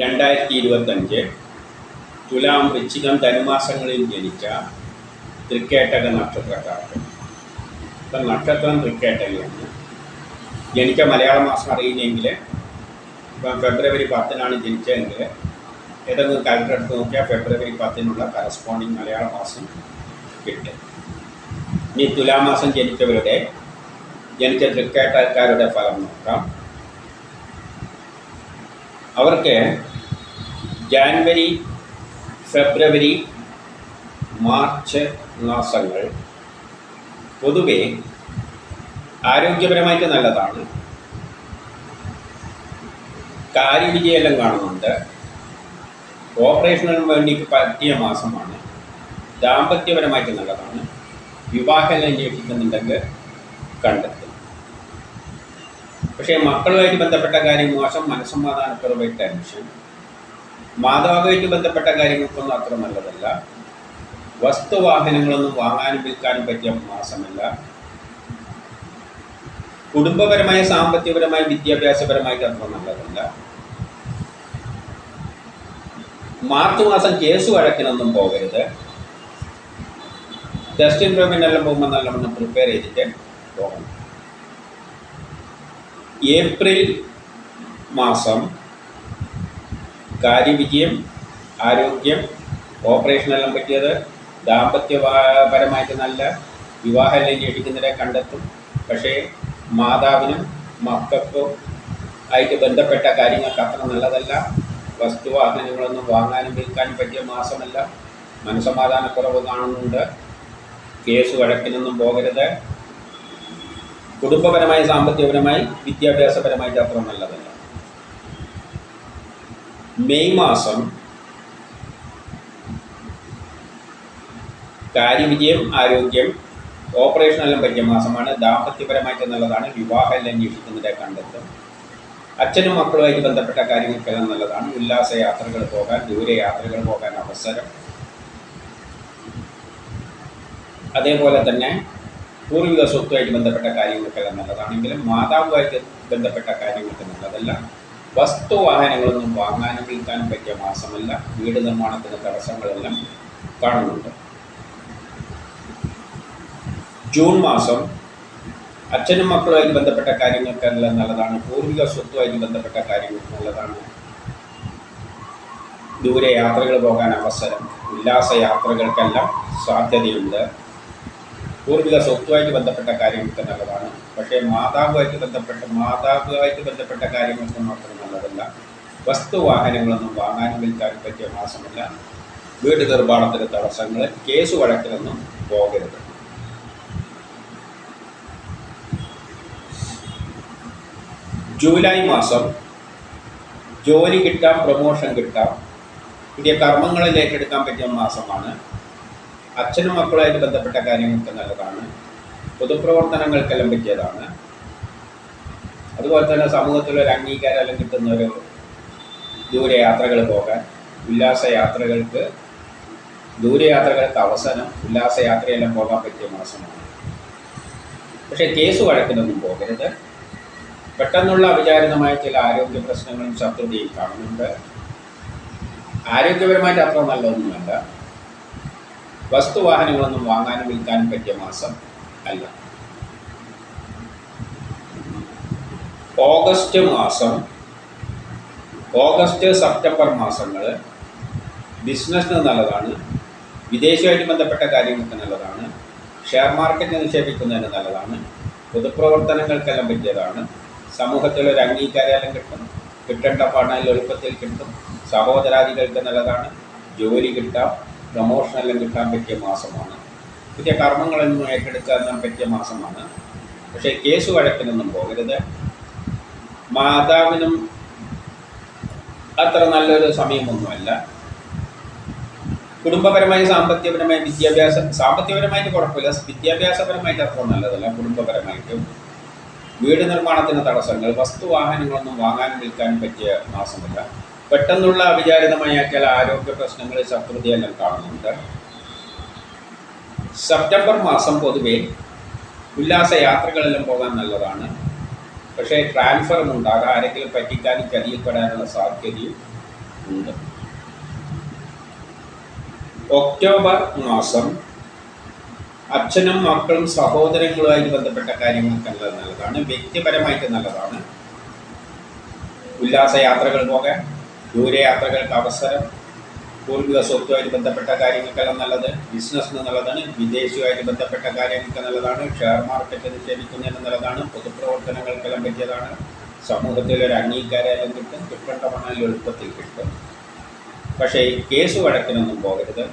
രണ്ടായിരത്തി ഇരുപത്തഞ്ച് തുലാം വൃശ്ചികം ധനുമാസങ്ങളിൽ ജനിച്ച തൃക്കേട്ടക നക്ഷത്രക്കാർക്ക് ഇപ്പം നക്ഷത്രം തൃക്കേട്ടകയാണ്. ജനിച്ച മലയാള മാസം അറിയില്ലെങ്കിൽ ഇപ്പം ഫെബ്രുവരി പത്തിനാണ് ജനിച്ചതെങ്കിൽ ഏതെങ്കിലും കാലത്ത് എടുത്ത് നോക്കിയാൽ ഫെബ്രുവരി പത്തിനുള്ള കറസ്പോണ്ടിങ് മലയാള മാസം കിട്ടും. ഇനി തുലാമാസം ജനിച്ചവരുടെ ജനിച്ച തൃക്കേട്ടക്കാരുടെ ഫലം നോക്കാം. അവർക്ക് ജാൻവരി ഫെബ്രുവരി മാർച്ച് മാസങ്ങൾ പൊതുവെ ആരോഗ്യപരമായിട്ട് നല്ലതാണ്. കാര്യവിജയെല്ലാം കാണുന്നുണ്ട്. ഓപ്പറേഷനും വേണ്ടി പറ്റിയ മാസമാണ്. ദാമ്പത്യപരമായിട്ട് നല്ലതാണ്. വിവാഹം അന്വേഷിക്കുന്നുണ്ടെങ്കിൽ കണ്ടെത്തും പക്ഷേ മക്കളുമായിട്ട് ബന്ധപ്പെട്ട കാര്യം മോശം മനസ്സമാധാനക്കുറവ് ടെൻഷൻ. മാതാവുമായിട്ട് ബന്ധപ്പെട്ട കാര്യങ്ങൾക്കൊന്നും അത്ര നല്ലതല്ല. വസ്തുവാഹനങ്ങളൊന്നും വാങ്ങാനും വിൽക്കാനും പറ്റിയ മാസമല്ല. കുടുംബപരമായ സാമ്പത്തികപരമായ വിദ്യാഭ്യാസപരമായിട്ട് അത്ര നല്ലതല്ല. മാർച്ച് മാസം കേസ് വഴക്കിനൊന്നും പോകരുത്. ടെസ്റ്റ് എല്ലാം പോകുമ്പോൾ നല്ലവണ്ണം പ്രിപ്പയർ ചെയ്തിട്ട് പോകണം. ഏപ്രിൽ മാസം കാര്യവിജയം ആരോഗ്യം ഓപ്പറേഷനെല്ലാം പറ്റിയത് ദാമ്പത്യപരമായിട്ട് നല്ല വിവാഹമെല്ലാം ഞെട്ടിക്കുന്നവരെ കണ്ടെത്തും. പക്ഷേ മാതാവിനും മക്കൾക്കും ആയിട്ട് ബന്ധപ്പെട്ട കാര്യങ്ങൾക്ക് അത്ര നല്ലതല്ല. വസ്തുവാഹനങ്ങളൊന്നും വാങ്ങാനും വിൽക്കാനും പറ്റിയ മാസമല്ല. മനസമാധാനക്കുറവ് കാണുന്നുണ്ട്. കേസ് വഴക്കിനൊന്നും പോകരുത്. കുടുംബപരമായി സാമ്പത്തികപരമായി വിദ്യാഭ്യാസപരമായിട്ട് അത്ര നല്ലതല്ല. മെയ് മാസം കാര്യവിജയം ആരോഗ്യം ഓപ്പറേഷനെല്ലാം പറ്റിയ മാസമാണ്. ദാമ്പത്യപരമായിട്ട് നല്ലതാണ്. വിവാഹം അന്വേഷിക്കുന്നതിന്റെ കണ്ടെത്തും അച്ഛനും മക്കളുമായിട്ട് ബന്ധപ്പെട്ട കാര്യങ്ങൾക്കെല്ലാം നല്ലതാണ്. ഉല്ലാസ യാത്രകൾ പോകാൻ ദൂരയാത്രകൾ പോകാൻ അവസരം. അതേപോലെ തന്നെ പൂർവിക സ്വത്തുമായിട്ട് ബന്ധപ്പെട്ട കാര്യങ്ങൾക്കെല്ലാം നല്ലതാണെങ്കിലും മാതാവുമായിട്ട് ബന്ധപ്പെട്ട കാര്യങ്ങൾക്ക് നല്ലതല്ല. വസ്തുവാഹനങ്ങളൊന്നും വാങ്ങാനും വിൽക്കാനും പറ്റിയ മാസമല്ല. വീട് നിർമ്മാണത്തിന് തടസ്സങ്ങളെല്ലാം കാണുന്നുണ്ട്. ജൂൺ മാസം അച്ഛനും മക്കളുമായിട്ട് ബന്ധപ്പെട്ട കാര്യങ്ങൾക്കെല്ലാം നല്ലതാണ്. പൂർവിക സ്വത്തുമായിട്ട് ബന്ധപ്പെട്ട കാര്യങ്ങൾക്ക് നല്ലതാണ്. ദൂരെ യാത്രകൾ പോകാൻ അവസരം. ഉല്ലാസ യാത്രകൾക്കെല്ലാം സാധ്യതയുണ്ട്. പൂർവിക സ്വത്തുമായിട്ട് ബന്ധപ്പെട്ട കാര്യങ്ങൾക്ക് നല്ലതാണ്. പക്ഷേ മാതാവുമായിട്ട് ബന്ധപ്പെട്ട മാതാവുമായിട്ട് ബന്ധപ്പെട്ട കാര്യങ്ങൾക്ക് മാത്രം നല്ലതല്ല. വസ്തുവാഹനങ്ങളൊന്നും വാങ്ങാനും വിൽക്കാനും പറ്റിയ മാസമല്ല. വീട് നിർമ്മാണത്തിന് തടസ്സങ്ങൾ കേസ് വഴക്കിലൊന്നും പോകരുത്. ജൂലൈ മാസം ജോലി കിട്ടാം പ്രൊമോഷൻ കിട്ടാം. പുതിയ കർമ്മങ്ങളിലേക്കെടുക്കാൻ പറ്റിയ മാസമാണ്. അച്ഛനും മക്കളുമായിട്ട് ബന്ധപ്പെട്ട കാര്യങ്ങൾക്ക് നല്ലതാണ്. പൊതുപ്രവർത്തനങ്ങൾക്കെല്ലാം പറ്റിയതാണ്. അതുപോലെ തന്നെ സമൂഹത്തിലൊരു അംഗീകാരമെല്ലാം കിട്ടുന്ന ഒരു ദൂരയാത്രകൾ പോകാൻ ഉല്ലാസയാത്രകൾക്ക് ദൂരയാത്രകൾക്ക് അവസരം ഉല്ലാസയാത്രയെല്ലാം പോകാൻ പറ്റിയ മാസമാണ്. പക്ഷേ കേസ് വഴക്കിനൊന്നും പോകരുത്. പെട്ടെന്നുള്ള അവിചാരിതമായ ചില ആരോഗ്യ പ്രശ്നങ്ങളും ശത്രുതയും കാണുന്നുണ്ട്. ആരോഗ്യപരമായിട്ട് അത്ര നല്ലതൊന്നുമല്ല. വസ്തുവാഹനങ്ങളൊന്നും വാങ്ങാനും വിൽക്കാനും പറ്റിയ മാസം അല്ല. ഓഗസ്റ്റ് മാസം ഓഗസ്റ്റ് സെപ്റ്റംബർ മാസങ്ങൾ ബിസിനസ്സിന് നല്ലതാണ് വിദേശമായിട്ട് ബന്ധപ്പെട്ട കാര്യങ്ങൾക്ക് നല്ലതാണ് ഷെയർ മാർക്കറ്റ് നിക്ഷേപിക്കുന്നതിന് നല്ലതാണ് പൊതുപ്രവർത്തനങ്ങൾക്കെല്ലാം പറ്റിയതാണ് സമൂഹത്തിൽ ഒരു അംഗീകാരം കിട്ടും കിട്ടേണ്ട പണം എളുപ്പത്തിൽ കിട്ടും സഹോദരാദികൾക്ക് നല്ലതാണ് ജോലി കിട്ടാം പ്രമോഷനെല്ലാം കിട്ടാൻ പറ്റിയ മാസമാണ്. പുതിയ കർമ്മങ്ങളൊന്നും ഏറ്റെടുക്കാൻ പറ്റിയ മാസമാണ്. പക്ഷേ കേസ് വഴക്കിനൊന്നും പോകരുത്. മാതാവിനും അത്ര നല്ലൊരു സമയമൊന്നുമല്ല. കുടുംബപരമായ സാമ്പത്തികപരമായി വിദ്യാഭ്യാസ സാമ്പത്തികപരമായിട്ട് കുഴപ്പമില്ല. വിദ്യാഭ്യാസപരമായിട്ട് അത്ര നല്ലതല്ല കുടുംബപരമായിട്ടും. വീട് നിർമ്മാണത്തിന് തടസ്സങ്ങൾ വസ്തുവാഹനങ്ങളൊന്നും വാങ്ങാനും വിൽക്കാനും പറ്റിയ മാസമല്ല. പെട്ടെന്നുള്ള അവിചാരിതമായ ചില ആരോഗ്യ പ്രശ്നങ്ങൾ ശത്രുതയെല്ലാം കാണുന്നുണ്ട്. സെപ്റ്റംബർ മാസം പൊതുവെ ഉല്ലാസ യാത്രകളെല്ലാം പോകാൻ നല്ലതാണ്. പക്ഷേ ട്രാൻസ്ഫറും ഉണ്ടാകാം ആരെങ്കിലും പറ്റിക്കാൻ ചതിയപ്പെടാനുള്ള സാധ്യതയും ഉണ്ട്. ഒക്ടോബർ മാസം അച്ഛനും മക്കളും സഹോദരങ്ങളുമായി ബന്ധപ്പെട്ട കാര്യങ്ങൾക്കെല്ലാം നല്ലതാണ്. വ്യക്തിപരമായിട്ട് നല്ലതാണ്. ഉല്ലാസ യാത്രകൾ പോകാൻ. ദൂരയാത്രകൾക്ക് അവസരം. പൂർവിക സ്വത്തുമായിട്ട് ബന്ധപ്പെട്ട കാര്യങ്ങൾക്കെല്ലാം നല്ലത്. ബിസിനസ്സിന് നല്ലതാണ്. വിദേശവുമായിട്ട് ബന്ധപ്പെട്ട കാര്യങ്ങൾക്ക് നല്ലതാണ്. ഷെയർ മാർക്കറ്റ് നിക്ഷേപിക്കുന്നതിന് നല്ലതാണ്. പൊതുപ്രവർത്തനങ്ങൾക്കെല്ലാം പറ്റിയതാണ്. സമൂഹത്തിൽ ഒരു അംഗീകാരം കിട്ടും. കിട്ടേണ്ട പണം എളുപ്പത്തിൽ കിട്ടും. പക്ഷേ കേസ് വഴക്കിനൊന്നും പോകരുത്.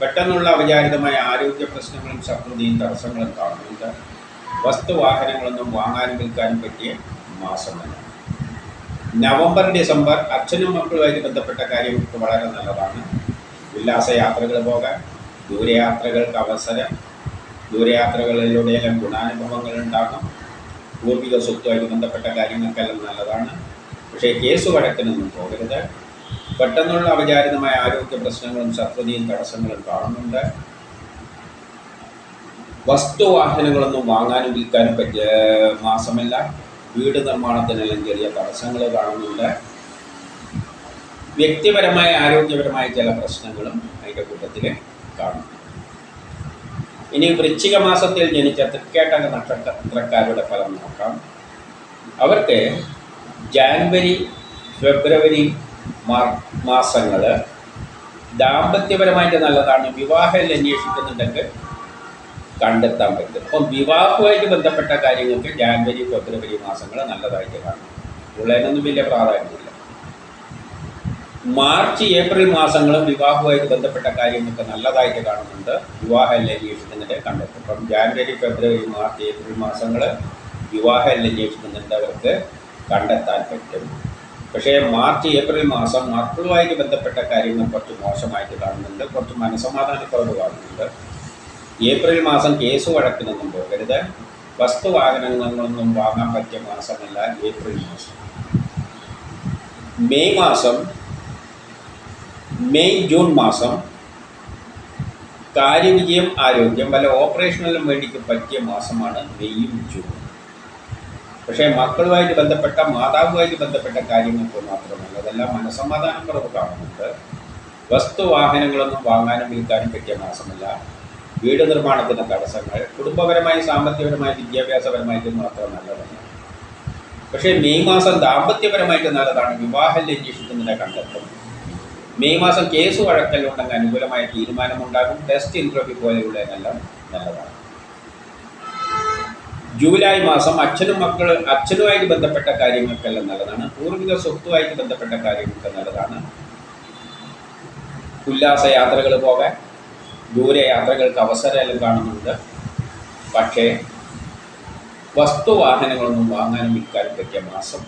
പെട്ടെന്നുള്ള അവിചാരിതമായ ആരോഗ്യ പ്രശ്നങ്ങളും ശത്രുതയും തടസ്സങ്ങളും കാണുന്നുണ്ട് വസ്തുവാഹനങ്ങളൊന്നും വാങ്ങാനും വിൽക്കാനും പറ്റിയ മാസമല്ല നവംബർ ഡിസംബർ അച്ഛനും മക്കളുമായിട്ട് ബന്ധപ്പെട്ട കാര്യങ്ങൾക്ക് വളരെ നല്ലതാണ്. ഉല്ലാസയാത്രകൾ പോകാൻ ദൂരയാത്രകൾക്ക് അവസരം ദൂരയാത്രകളിലൂടെയെല്ലാം ഗുണാനുഭവങ്ങൾ ഉണ്ടാകും പൂർവിക സ്വത്തുമായിട്ട് ബന്ധപ്പെട്ട കാര്യങ്ങൾക്കെല്ലാം നല്ലതാണ്. പക്ഷേ കേസ് വഴക്കിനൊന്നും പോകരുത്. പെട്ടെന്നുള്ള അപചാരിതമായ ആരോഗ്യ പ്രശ്നങ്ങളും ശത്രുതയും തടസ്സങ്ങളും കാണുന്നുണ്ട്. വസ്തുവാഹനങ്ങളൊന്നും വാങ്ങാനും വിൽക്കാനും പറ്റിയ മാസമല്ല. വീട് നിർമ്മാണത്തിനെല്ലാം ചെറിയ തടസ്സങ്ങൾ കാണുന്നുണ്ട്. വ്യക്തിപരമായ ആരോഗ്യപരമായ ചില പ്രശ്നങ്ങളും അതിന്റെ കൂട്ടത്തിൽ കാണുന്നു ഇനി വൃശ്ചിക മാസത്തിൽ ജനിച്ച തൃക്കേട്ടക നക്ഷത്രക്കാരുടെ ഫലം നോക്കാം. അവർക്ക് ജാൻവരി ഫെബ്രുവരി മാസങ്ങൾ ദാമ്പത്യപരമായിട്ട് നല്ലതാണ് വിവാഹം അന്വേഷിക്കുന്നുണ്ടെങ്കിൽ കണ്ടെത്താൻ പറ്റും. അപ്പം വിവാഹവുമായിട്ട് ബന്ധപ്പെട്ട കാര്യങ്ങൾക്ക് ജാനുവരി ഫെബ്രുവരി മാസങ്ങൾ നല്ലതായിട്ട് കാണും. ഉള്ളതിനൊന്നും വലിയ പ്രാധാന്യമില്ല. മാർച്ച് ഏപ്രിൽ മാസങ്ങളും വിവാഹവുമായിട്ട് ബന്ധപ്പെട്ട കാര്യങ്ങൾക്ക് നല്ലതായിട്ട് കാണുന്നുണ്ട്. വിവാഹ അന്വേഷിക്കുന്നുണ്ട് കണ്ടെത്തും. അപ്പം ജാനുവരി ഫെബ്രുവരി മാർച്ച് ഏപ്രിൽ മാസങ്ങൾ വിവാഹ അന്വേഷിക്കുന്നുണ്ട് കണ്ടെത്താൻ പറ്റും. പക്ഷേ മാർച്ച് ഏപ്രിൽ മാസം മക്കളുമായിട്ട് ബന്ധപ്പെട്ട കാര്യങ്ങൾ കുറച്ച് മോശമായിട്ട് കാണുന്നുണ്ട്. കുറച്ച് മനസ്സമാധാനക്കുറവ് കാണുന്നുണ്ട്. ഏപ്രിൽ മാസം കേസ് വഴക്കിനൊന്നും പോകരുത് വസ്തുവാഹനങ്ങളൊന്നും വാങ്ങാൻ പറ്റിയ മാസമല്ല ഏപ്രിൽ മാസം. മെയ് മാസം മെയ് ജൂൺ മാസം കാര്യവിജയം ആരോഗ്യം വല്ല ഓപ്പറേഷനിലും വേണ്ടിക്ക് പറ്റിയ മാസമാണ് മെയ്യും ജൂണും. പക്ഷേ മക്കളുമായിട്ട് ബന്ധപ്പെട്ട മാതാവുമായിട്ട് ബന്ധപ്പെട്ട കാര്യങ്ങൾക്ക് മാത്രമല്ല അതെല്ലാം മനസ്സമാധാനം കുറവ് കാണുന്നുണ്ട് വസ്തുവാഹനങ്ങളൊന്നും വാങ്ങാനും വിൽക്കാനും പറ്റിയ മാസമല്ല വീട് നിർമ്മാണത്തിന് തടസ്സങ്ങൾ കുടുംബപരമായി സാമ്പത്തികപരമായി വിദ്യാഭ്യാസപരമായിട്ട് മാത്രം നല്ലതല്ല പക്ഷേ മെയ് മാസം ദാമ്പത്യപരമായിട്ട് നല്ലതാണ് വിവാഹം അന്വേഷിക്കുന്നതിനെ കണ്ടെത്തും. മെയ് മാസം കേസ് വഴക്കലുണ്ടെങ്കിൽ അനുകൂലമായ തീരുമാനമുണ്ടാകും. ടെസ്റ്റ് ഇന്റർവ്യൂ പോലെയുള്ളതിനെല്ലാം നല്ലതാണ്. ജൂലൈ മാസം അച്ഛനും മക്കൾ അച്ഛനുമായിട്ട് ബന്ധപ്പെട്ട കാര്യങ്ങൾക്കെല്ലാം നല്ലതാണ്. പൂർവിക സ്വത്തുമായിട്ട് ബന്ധപ്പെട്ട കാര്യങ്ങൾക്ക് നല്ലതാണ്. ഉല്ലാസ യാത്രകൾ പോകാൻ ദൂരയാത്രകൾക്ക് അവസരമെല്ലാം കാണുന്നുണ്ട്. പക്ഷേ വസ്തുവാഹനങ്ങളൊന്നും വാങ്ങാനും വിൽക്കാനും പറ്റിയ മാസം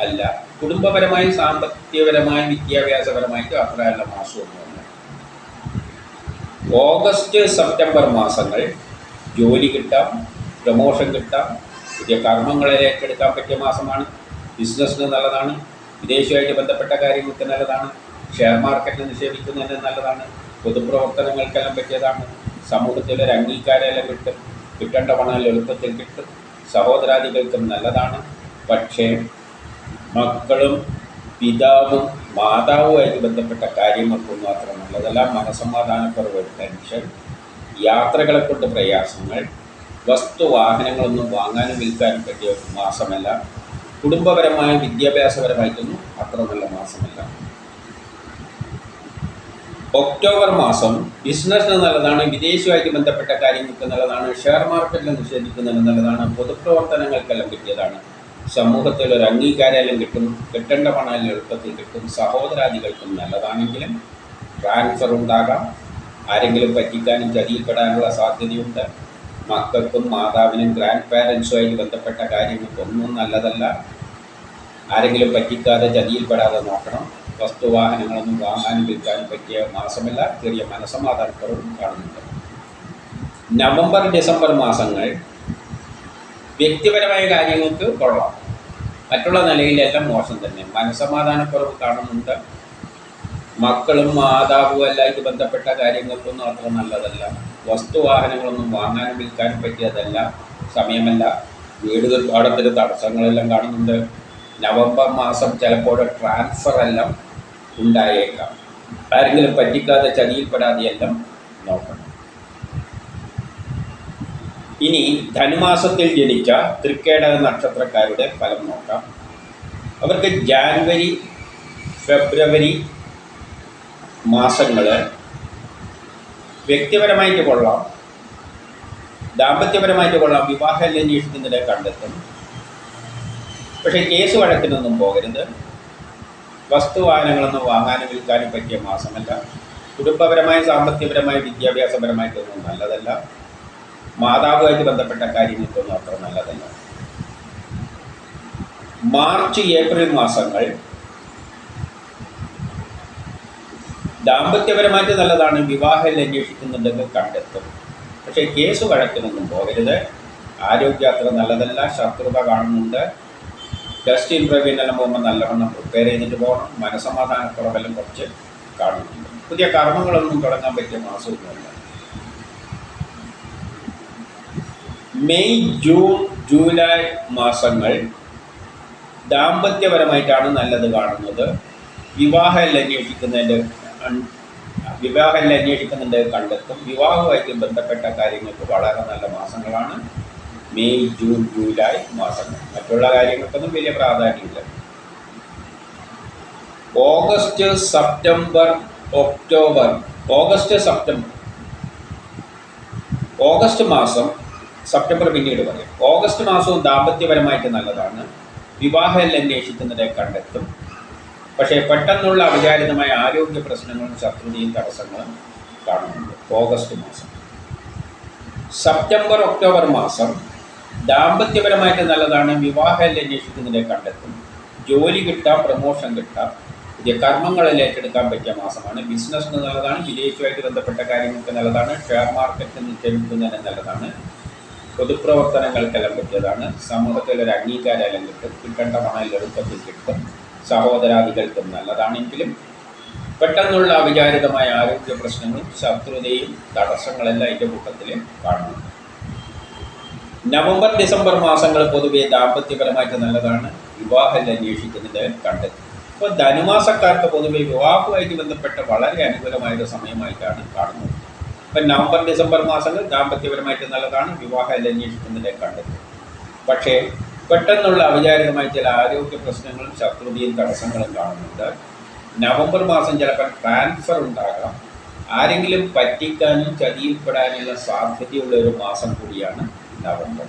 അല്ല. കുടുംബപരമായും സാമ്പത്തികപരമായും വിദ്യാഭ്യാസപരമായിട്ട് അത്രയല്ല മാസമൊന്നുമല്ല. ഓഗസ്റ്റ് സെപ്റ്റംബർ മാസങ്ങൾ ജോലി കിട്ടാം പ്രമോഷൻ കിട്ടാം പുതിയ കർമ്മങ്ങളെ ഏറ്റെടുക്കാൻ പറ്റിയ മാസമാണ് ബിസിനസ്സിന് നല്ലതാണ് വിദേശമായിട്ട് ബന്ധപ്പെട്ട കാര്യങ്ങൾക്ക് നല്ലതാണ് ഷെയർ മാർക്കറ്റിൽ നിക്ഷേപിക്കുന്നതിന് നല്ലതാണ് പൊതുപ്രവർത്തനങ്ങൾക്കെല്ലാം പറ്റിയതാണ്. സമൂഹത്തിൽ ഒരു അംഗീകാരമെല്ലാം കിട്ടും. കിട്ടേണ്ട പണം എളുപ്പത്തിൽ കിട്ടും. സഹോദരാദികൾക്കും നല്ലതാണ്. പക്ഷേ മക്കളും പിതാവും മാതാവുമായിട്ട് ബന്ധപ്പെട്ട കാര്യങ്ങൾക്കൊന്നും അത്ര നല്ലതല്ല. മനസമാധാനക്കുറവ് ടെൻഷൻ യാത്രകളെ കൊണ്ട് പ്രയാസങ്ങൾ വസ്തു വാഹനങ്ങളൊന്നും വാങ്ങാനും വിൽക്കാനും പറ്റിയ മാസമല്ല. കുടുംബപരമായും വിദ്യാഭ്യാസപരമായിട്ടൊന്നും അത്ര നല്ല മാസമല്ല. ഒക്ടോബർ മാസം ബിസിനസ്സിന് നല്ലതാണ് വിദേശവുമായിട്ട് ബന്ധപ്പെട്ട കാര്യങ്ങൾക്ക് നല്ലതാണ് ഷെയർ മാർക്കറ്റിൽ നിക്ഷേപിക്കുന്നതിന് നല്ലതാണ് പൊതുപ്രവർത്തനങ്ങൾക്കെല്ലാം കിട്ടിയതാണ്. സമൂഹത്തിൽ ഒരു അംഗീകാരമെല്ലാം കിട്ടും കിട്ടേണ്ട പണം എളുപ്പത്തിൽ കിട്ടും സഹോദരാദികൾക്കും നല്ലതാണെങ്കിലും ട്രാൻസ്ഫർ ഉണ്ടാകാം. ആരെങ്കിലും പറ്റിക്കാനും ചതിയിൽപ്പെടാനുള്ള സാധ്യതയുണ്ട്. മക്കൾക്കും മാതാവിനും ഗ്രാൻഡ് പാരൻസുമായിട്ട് ബന്ധപ്പെട്ട കാര്യങ്ങൾക്കൊന്നും നല്ലതല്ല. ആരെങ്കിലും പറ്റിക്കാതെ ചതിയിൽപ്പെടാതെ നോക്കണം. വസ്തുവാഹനങ്ങളൊന്നും വാങ്ങാനും വിൽക്കാനും പറ്റിയ മാസമല്ല ചെറിയ മനസ്സമാധാനക്കുറവും കാണുന്നുണ്ട്. നവംബർ ഡിസംബർ മാസങ്ങൾ വ്യക്തിപരമായ കാര്യങ്ങൾക്ക് കൊള്ളാം. മറ്റുള്ള നിലയിലെല്ലാം മോശം തന്നെ. മനസ്സമാധാനക്കുറവ് കാണുന്നുണ്ട്. മക്കളും മാതാവും എല്ലായിട്ട് ബന്ധപ്പെട്ട കാര്യങ്ങൾക്കൊന്നും അത്ര നല്ലതല്ല. വസ്തുവാഹനങ്ങളൊന്നും വാങ്ങാനും വിൽക്കാനും പറ്റിയതല്ല. സമയമല്ല. വീട് നിർമ്മാണത്തിന് തടസ്സങ്ങളെല്ലാം കാണുന്നുണ്ട്. നവംബർ മാസം ചിലപ്പോൾ ട്രാൻസ്ഫർ എല്ലാം ഉണ്ടായേക്കാം. ആരെങ്കിലും പറ്റിക്കാതെ ചതിയിൽപ്പെടാതെ എല്ലാം നോക്കണം. ഇനി ധനുമാസത്തിൽ ജനിച്ച തൃക്കേട നക്ഷത്രക്കാരുടെ ഫലം നോക്കാം. അവർക്ക് ജാനുവരി ഫെബ്രുവരി മാസങ്ങൾ വ്യക്തിപരമായിട്ട് കൊള്ളാം ദാമ്പത്യപരമായിട്ട് കൊള്ളാം വിവാഹം അന്വേഷിക്കുന്നതിനെ കണ്ടെത്തും. പക്ഷേ കേസ് വഴക്കിനൊന്നും പോകരുത്. വസ്തുവാഹനങ്ങളൊന്നും വാങ്ങാനും വിൽക്കാനും പറ്റിയ മാസമല്ല. കുടുംബപരമായി സാമ്പത്തികപരമായി വിദ്യാഭ്യാസപരമായിട്ടൊന്നും നല്ലതല്ല. മാതാവുമായിട്ട് ബന്ധപ്പെട്ട കാര്യങ്ങൾക്കൊന്നും അത്ര നല്ലതല്ല. മാർച്ച് ഏപ്രിൽ മാസങ്ങൾ ദാമ്പത്യപരമായിട്ട് നല്ലതാണ്. വിവാഹം അന്വേഷിക്കുന്നുണ്ടെങ്കിൽ കണ്ടെത്തും. പക്ഷേ കേസ് വഴക്കിനൊന്നും പോകരുത്. ആരോഗ്യ അത്ര നല്ലതല്ല. ശത്രുത കാണുന്നുണ്ട്. ടെസ്റ്റ് ഇന്റർവ്യൂവിനെല്ലാം പോകുമ്പോൾ നല്ലവണ്ണം പ്രിപ്പയർ ചെയ്തിട്ട് പോകണം. മനസമാധാനക്കുറവെല്ലാം കുറച്ച് കാണുന്നുണ്ട് പുതിയ കർമ്മങ്ങളൊന്നും തുടങ്ങാൻ പറ്റിയ മാസമൊന്നുമല്ല. മെയ് ജൂൺ ജൂലൈ മാസങ്ങൾ ദാമ്പത്യപരമായിട്ടാണ് നല്ലത് കാണുന്നത്. വിവാഹം അന്വേഷിക്കുന്നതിന്റെ വിവാഹം അന്വേഷിക്കുന്നുണ്ട് കണ്ടെത്തും. വിവാഹവുമായിട്ട് ബന്ധപ്പെട്ട കാര്യങ്ങൾക്ക് വളരെ നല്ല മാസങ്ങളാണ്. മെയ് ജൂൺ ജൂലൈ മാസങ്ങൾ. മറ്റുള്ള കാര്യങ്ങൾക്കൊന്നും വലിയ പ്രാധാന്യമില്ല. August September October. August September August മാസം സെപ്റ്റംബർ പിന്നീട് പറയും. ഓഗസ്റ്റ് മാസവും ദാമ്പത്യപരമായിട്ട് നല്ലതാണ്. വിവാഹം അന്വേഷിക്കുന്നതിനെ കണ്ടെത്തും. പക്ഷേ പെട്ടെന്നുള്ള അവിചാരിതമായ ആരോഗ്യ പ്രശ്നങ്ങളും ശത്രുതയും തടസ്സങ്ങളും കാണുന്നുണ്ട്. ഓഗസ്റ്റ് മാസം. സെപ്റ്റംബർ ഒക്ടോബർ മാസം ദാമ്പത്യപരമായിട്ട് നല്ലതാണ് വിവാഹം അന്വേഷിക്കുന്നതിനെ കണ്ടെത്തും. ജോലി കിട്ടാം പ്രമോഷൻ കിട്ടാം. പുതിയ കർമ്മങ്ങളിൽ ഏറ്റെടുക്കാൻ പറ്റിയ മാസമാണ്. ബിസിനസ്സിന് നല്ലതാണ് വിജയിച്ചുമായിട്ട് ബന്ധപ്പെട്ട കാര്യങ്ങൾക്ക് നല്ലതാണ് ഷെയർ മാർക്കറ്റിൽ നിക്ഷേപിക്കുന്നതിന് നല്ലതാണ്. പൊതുപ്രവർത്തനങ്ങൾക്കെല്ലാം പറ്റിയതാണ്. സമൂഹത്തിൽ ഒരു അംഗീകാരം കിട്ടും. കിട്ടേണ്ട പണം എളുപ്പത്തിൽ കിട്ടും. സഹോദരാദികൾക്കും നല്ലതാണെങ്കിലും പെട്ടെന്നുള്ള അവിചാരിതമായ ആരോഗ്യ പ്രശ്നങ്ങളും ശത്രുതയും തടസ്സങ്ങളെല്ലാം അതിന്റെ കൂട്ടത്തിൽ കാണുന്നു നവംബർ ഡിസംബർ മാസങ്ങൾ പൊതുവെ ദാമ്പത്യപരമായിട്ട് നല്ലതാണ്. വിവാഹം അന്വേഷിക്കുന്നത് കണ്ടെത്തി അപ്പോൾ ധനുമാസക്കാർക്ക് പൊതുവെ വിവാഹവുമായിട്ട് ബന്ധപ്പെട്ട വളരെ അനുകൂലമായ ഒരു സമയമായിട്ടാണ് കാണുന്നത്. ഇപ്പം നവംബർ ഡിസംബർ മാസങ്ങൾ ദാമ്പത്യപരമായിട്ട് നല്ലതാണ്. വിവാഹം അന്വേഷിക്കുന്നതിനെ കണ്ടെത്തി പക്ഷേ പെട്ടെന്നുള്ള അവിചാരിതമായ ചില ആരോഗ്യ പ്രശ്നങ്ങളും ശത്രുതയും തടസ്സങ്ങളും കാണുന്നുണ്ട്. നവംബർ മാസം ചിലപ്പോൾ ട്രാൻസ്ഫർ ഉണ്ടാകാം. ആരെങ്കിലും പറ്റിക്കാനും ചതിയിൽപ്പെടാനുള്ള സാധ്യതയുള്ള ഒരു മാസം കൂടിയാണ് നവംബർ